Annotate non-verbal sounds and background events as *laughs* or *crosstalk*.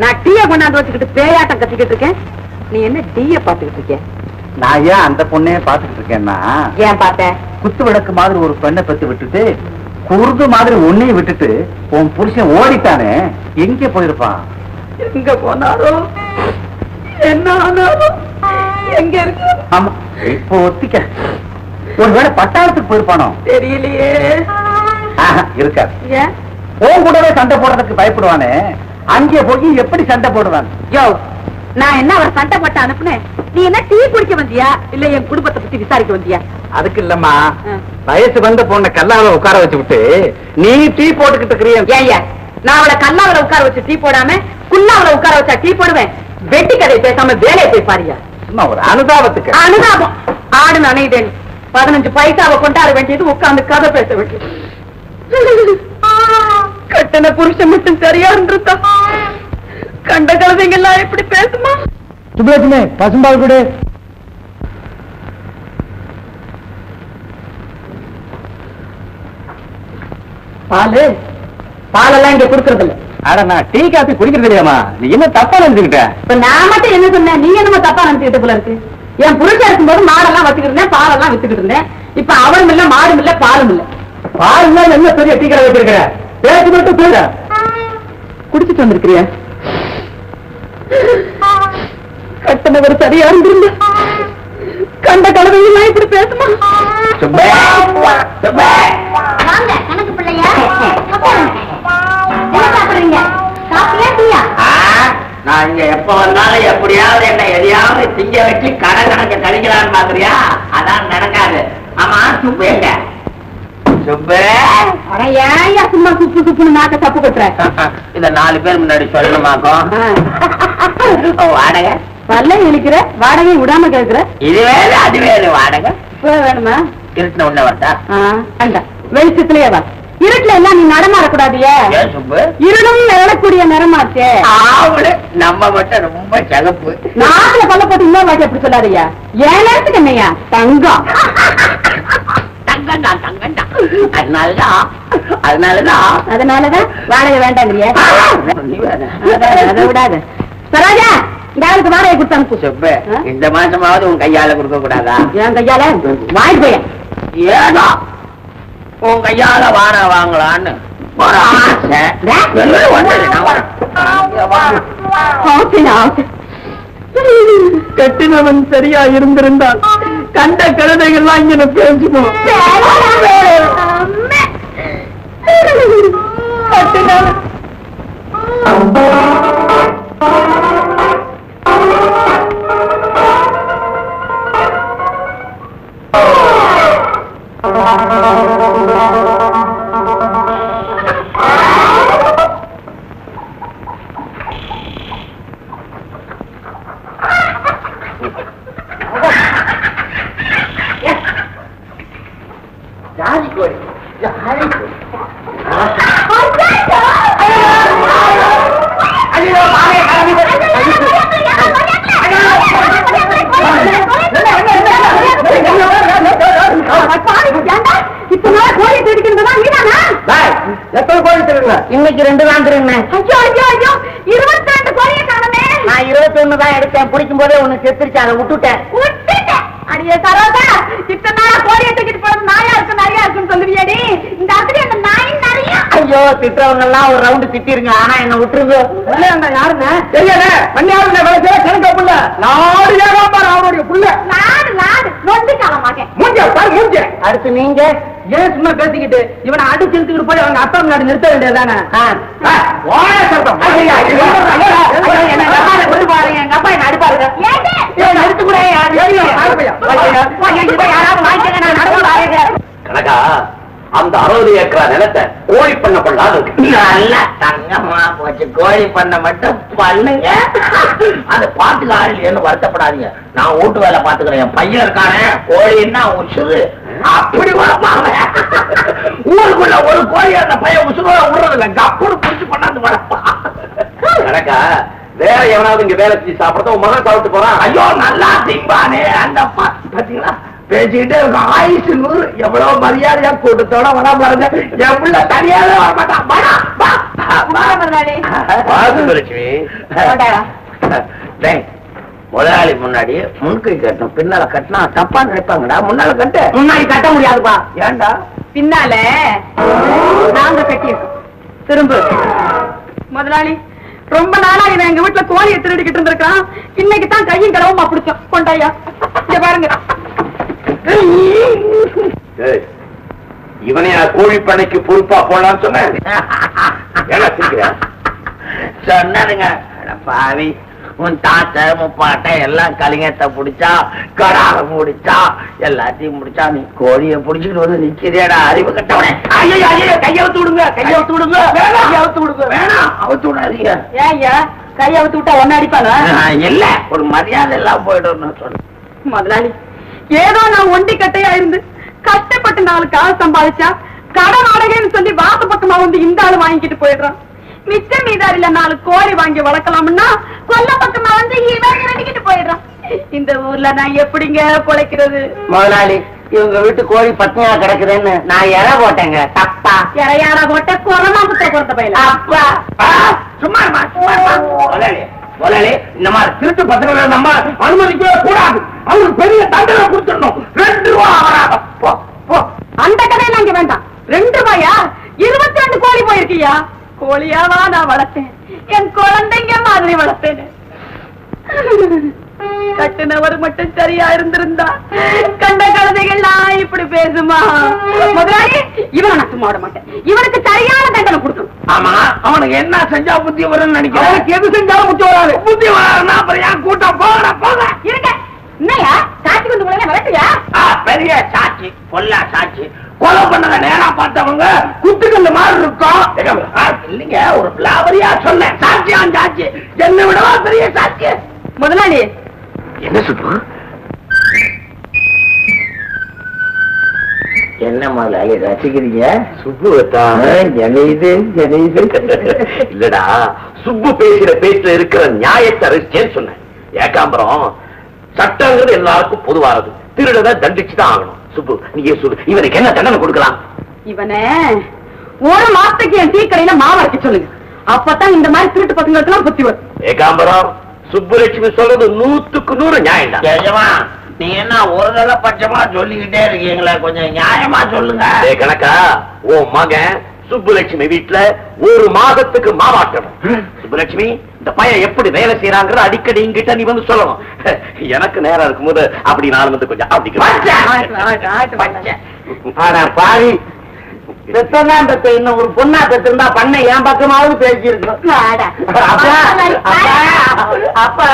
நான் டீய கொண்டாந்து வச்சுக்கிட்டு பேயாட்டம் கத்திக்கிட்டு இருக்கேன். நீ என்ன டீய பாத்துக்கிட்டு இருக்க? நான் ஏன் அந்த பொண்ணையே பாத்துக்கிட்டு இருக்கேன்னா ஏன் பார்த்த? குத்து விளக்கு மாதிரி ஒரு பெண்ணை பத்தி விட்டுட்டு குருது மாதிரி உன்னையும் விட்டுட்டு உன் புருஷன் ஓடிட்டானே எங்க போயிருப்பான்? எங்க போனாலும் என்ன எங்க இருக்கு? ஆமா இப்போ ஒத்திக்க. ஒருவேளை பட்டாளத்துக்கு போயிருப்பானோ? தெரியலையே. இருக்காது. ஏன்? உன் கூடவே சண்டை போடுறதுக்கு பயப்படுவானே அங்கே போய் எப்படி சண்டை போடுவான்? யோ நான் என்ன அவர் சண்டை போட்டு அனுப்புனேன்? நீ என்ன டீ குடிக்க வந்தியா? இல்ல என் குடும்பத்தை பத்தி விசாரிக்க வந்தியா? அதுக்கு இல்லம்மா. வயசு வந்த பொண்ணை கல்லால உட்கார வச்சு விட்டு நீ டீ போட்டுக்கிட்டு இருக்கிறிய. ஏய்யா நான் அவளை கல்லாவில உட்கார வச்சு டீ போடாம குல்லாவில உட்கார வச்சா டீ போடுவேன். வெட்டி கதை பேசாம வேலையை போய் பாரியா. சும்மா ஒரு அனுதாபத்துக்கு. அனுதாபம். ஆடு நனைதேன் பதினஞ்சு பைசாவை கொண்டாட வேண்டியது உட்கார்ந்து கதை பேச வேண்டியது. கட்டண புருஷன் மட்டும் சரியா இருந்திருந்தா. கண்ட கழுதைங்கெல்லாம் எப்படி பேசுமா? சுப்லட்சுமி பசும்பால் கொடு. பாலு பாலெல்லாம் இங்க குடுக்கறது இல்ல அட நான் டீ காபி குடிக்கிறது இல்லையாமா நீ என்ன தப்பா நினைச்சுக்கிட்ட? இப்ப நான் மட்டும் என்ன சொன்னேன்? நீ என்னமோ தப்பா நினைச்சுக்கிட்ட போல இருக்கு? என் புருஷன் இருக்கும்போது மாடெல்லாம் வச்சுக்கிட்டு இருந்தேன் பாலெல்லாம் வித்துக்கிட்டு இருந்தேன். இப்ப அவனும் இல்ல மாடும் இல்ல பாலும் இல்ல. பால் என்ன பெரிய டீ கடை வச்சிருக்கிற? பேச்சு மட்டும் போயிட குடிச்சிட்டு வந்திருக்கிறியா? கட்டணவர் சரியா இருந்திருந்தா. கண்ட கலவையெல்லாம் இப்படி பேசுமா? சுப்பே சுப்பே வாங்க கணக்கு பிள்ளையா? என்ன சாப்பிடுறீங்க? காப்பியா டீயா? நான் இங்க எப்ப வந்தாலும் எப்படியாவது என்ன எதையாவது திங்க வச்சு கடை கணக்கு கழிக்கலான்னு பாக்குறியா அதான் நடக்காது. ஆமா சுப்பு எங்க? சுப்பு. சும்மா சுப்பு சுப்புன்னு நாக்க தப்பு கொட்டுற *laughs* இத நாலு பேர் முன்னாடி சொல்லணுமாக்கும்? வாடகை? பல்ல இழுக்கிற வாடகை விடாம கேக்குற? இது வேறு அது வேறு. வாடகை? வேணுமா? இருட்டின உன்ன வரட்டா? ஆ, வேண்டாம். வெளிச்சத்திலேயே வா. இருட்டுல எல்லாம் நீ நடமாடக்கூடாதியே இருளும் நிறமாச்சே. நம்ம மட்டும் ரொம்ப சிகப்பு. நாட்டுல கொல்ல போட்டு இன்னொரு வாட்டி அப்படி சொல்லாதய்யா ஏன் நேரத்துக்கு என்னையா? தங்கம். தங்கண்டா தங்கண்டா அதனாலதான் அதனாலதான். அதனாலதான் வாடகை. அத- அதை விடாத. சரோஜா இந்த ஆளுக்கு வாடகை கொடுத்து அனுப்பு. சுப்பு? இந்த மாசமாவது உன் கையால கொடுக்க கூடாதா? என் கையால? வாங்கிட்டு போய. ஏதோ. உன் கையால வார வாங்கலான்னு ஒரு ஆசை. கட்டினவன் சரியா இருந்திருந்தால் கண்ட கழுதைகள்லாம் இங்க பேசுமோ கட்டினவன். இன்னைக்கு ரெண்டு தான் திருங்க இருபத்தி ரெண்டு கோழியை காணமே. நான் இருபத்தி ஒண்ணு தான் எடுத்தேன். பிடிக்கும் போதே ஒண்ணு செத்துருச்சு. அதை விட்டுட்டேன். அடியே சரோஜா இத்தனை நாளா கோழியை தூக்கிட்டு போறது நாயா இருக்கு நிறையா இருக்குன்னு சொல்லுவியாடி இந்த அப்படி அந்த நாய் நிறைய ஐயோ திட்டவங்க எல்லாம் ஒரு ரவுண்டு திட்டிருங்க. ஆனா என்ன விட்டுருங்க. யாருங்க தெரியல செய்ய கணக்கு புள்ள. நாடு ஏகாம்பார் அவருடைய புள்ள. நாடு நாடு. நொந்து காலமாக மூஞ்ச பாரு மூஞ்ச அடுத்து நீங்க. ஏன் சும்மா பேசிக்கிட்டு? இவனை அடிச்சு இழுத்துக்கிட்டு போய் அவங்க அப்பா முன்னாடி நிறுத்த என்ன எங்க அப்பா என்ன அடிப்பாருங்க. நிறுத்து கூட, யார்? அந்த அறுபது ஏக்கரா நிலத்தை கோழி பண்ண கொள்ளாது நல்லா தங்கமா போச்சு. கோழி பண்ண மட்டும் பண்ணுங்க. அது பாத்துக்க ஆள் இல்லையேன்னு வருத்தப்படாதீங்க. நான் வீட்டு வேலை பாத்துக்கிறேன் என் பையன் இருக்கானே கோழின்னா உசுறு. அப்படி வளர்ப்பாங்க. ஊருக்குள்ள ஒரு கோழி அந்த பையன் உசுரோட விடுறது இல்ல கப்புனு புடிச்சு கொண்டாந்து வளர்ப்பான். கணக்கா வேற எவனாவது இங்க வேலை செஞ்சு சாப்பிடறத மகன் சாப்பிட்டு போறான். ஐயோ நல்லா திம்பானே. அந்த பாத்தீங்களா? பேசிக்கிட்டே இருக்கும். ஆயுசு நூறு. எவ்வளவு மரியாதையா கூட்டத்தோட வர பாருங்க. என் புள்ள தனியாவே வர மாட்டான் வாடா, வா. வா. முதலாளி. முன்னாடி முன்கை கட்டணும் பின்னால கட்டினா தப்பா நினைப்பாங்கடா. முன்னால கட்டு. முன்னாடி கட்ட முடியாதுப்பா. ஏன்டா? பின்னால நாங்க கட்டியிருக்கோம். திரும்ப. முதலாளி ரொம்ப நாளா இவன் எங்க வீட்டுல கோழியை திருடிக்கிட்டு இருந்திருக்கான் இன்னைக்கு தான் கையும் களவுமா பிடிச்சோம் கொண்டாயா. இங்க பாருங்க. இவனையா கோழி பண்ணைக்கு பொறுப்பா ஏன்னா சிரிக்கிற சொன்னதுங்க. பாவி உன் தாத்தா முப்பாட்டை எல்லாம் கலிங்கத்தை பிடிச்சா கடாக முடிச்சா எல்லாத்தையும் முடிச்சா நீ கோழிய புடிச்சிட்டு வந்து நிக்கிறியாடா? அறிவு கட்டவனே. ஐயோ ஐயோ கைய அவுத்து விடுங்க கைய அவுத்து விடுங்க. வேணாம். கைய அவுத்து விடுங்க. வேணாம். அவுத்து விடாதீங்க. ஏன் ஐயா கையை அவுத்து விட்டா ஒன்னு அடிப்பாங்க? இல்ல ஒரு மரியாதை எல்லாம் போயிடும் சொன்னேன். முதலாளி ஏதோ நான் ஒண்டி கட்டையா இருந்து கஷ்டப்பட்டு நாலு காசு சம்பாதிச்சா கடன் வாடகைன்னு சொல்லி வாச பக்கமா வந்து இந்த ஆளு வாங்கிட்டு போயிடுறான். மிச்ச மீதாரில நாலு கோழி வாங்கி வளர்க்கலாம்னா கொல்ல பக்கமா வந்து இவன் இறங்கிட்டு போயிடுறான். இந்த ஊர்ல நான் எப்படிங்க பொழைக்கிறது? முதலாளி இவங்க வீட்டு கோழி பத்னியா கிடக்குதுன்னு நான் இற போட்டேங்க. தப்பா. இறையாட போட்ட கொரோனா புத்த பொறுத்த பயில அப்பா. சும்மா சும்மா. முதலாளி முதலாளி இந்த மாதிரி திருட்டு பத்திரங்களை நம்ம அனுமதிக்கவே கூடாது அவங்களுக்கு பெரிய தண்டனை கொடுத்துடணும் ரெண்டு ரூபா அபராதம் போ போ அந்த கதையில அங்க வேண்டாம் ரெண்டு ரூபாயா இருபத்தி ரெண்டு கோழி போயிருக்கியா கோழியாவா நான் வளர்த்தேன் என் குழந்தைங்க மாதிரி வளர்த்தேன் கட்டுனவர் மட்டும் சரியா இருந்திருந்தா கண்ட கழுதைகள்லாம் இப்படி பேசுமா? முதலாளி இவனை நான் சும்மா விட மாட்டேன். இவனுக்கு சரியான தண்டனை கொடுக்கணும். ஆமா அவனுக்கு என்ன செஞ்சா புத்தி வரும்னு நினைக்கிறேன் எது செஞ்சாலும் புத்தி வராது. புத்தி வராதுன்னா அப்புறம் ஏன் கூட்டம் போக போக. இருக்க என்னையா காட்சி வந்து கூட விளக்குயா பெரிய சாட்சி கொல்லா சாட்சி. கொலை பண்ணத நேரா பார்த்தவங்க குத்துக்கல்லு மாதிரி இருக்கும். இல்லைங்க ஒரு பிளாவரியா சொன்னேன். சாட்சியா சாட்சி. என்ன விடவா பெரிய சாட்சி? முதலாளி என்ன சுப்பு என்ன முதலாளி ரசிக்கிறீங்க? சுப்பு ஜனீது *laughs* இல்லடா சுப்பு பேசுற பேச்சுல இருக்கிற நியாயத்தை ரசிச்சேன்னு சொன்னேன். ஏகாம்பரம் சட்டங்கிறது எல்லாருக்கும் பொதுவானது திருடனை தண்டிச்சுதான் ஆகணும். சுப்பு நீங்க சொல்லு? இவனுக்கு என்ன தண்டனை கொடுக்கலாம்? இவனே ஒரு மாசத்துக்கு என் டீ கடையில மாவு அரைக்க சொல்லுங்க. அப்பதான் இந்த மாதிரி திருட்டு பசங்களுக்கு எல்லாம் புத்தி வரும். ஏகாம்பரம் சுப்புலட்சுமி சொல்றது நூத்துக்கு நூறு நிஜமா நீங்க என்ன ஒரு தடவை பட்சமா சொல்லிக்கிட்டே இருக்கீங்களே கொஞ்சம் நியாயமா சொல்லுங்க. ஏ கணக்கா உன் மகன் சுப்புலட்சுமி வீட்டுல ஒரு மாதத்துக்கு மாவாட்டணும் சுப்புலட்சுமி இந்த பையன் எப்படி வேலை செய்யறாங்கிற அடிக்கடி இங்கிட்ட நீ வந்து சொல்லணும். எனக்கு நேரம் இருக்கும்போது அப்படி நான் வந்து கொஞ்சம். அப்படி பச்சை. பெத்ததான் பெத்த இன்னும் ஒரு பொண்ணா பெத்திருந்தா பண்ண என் பக்கமாவது அப்பா அப்பா.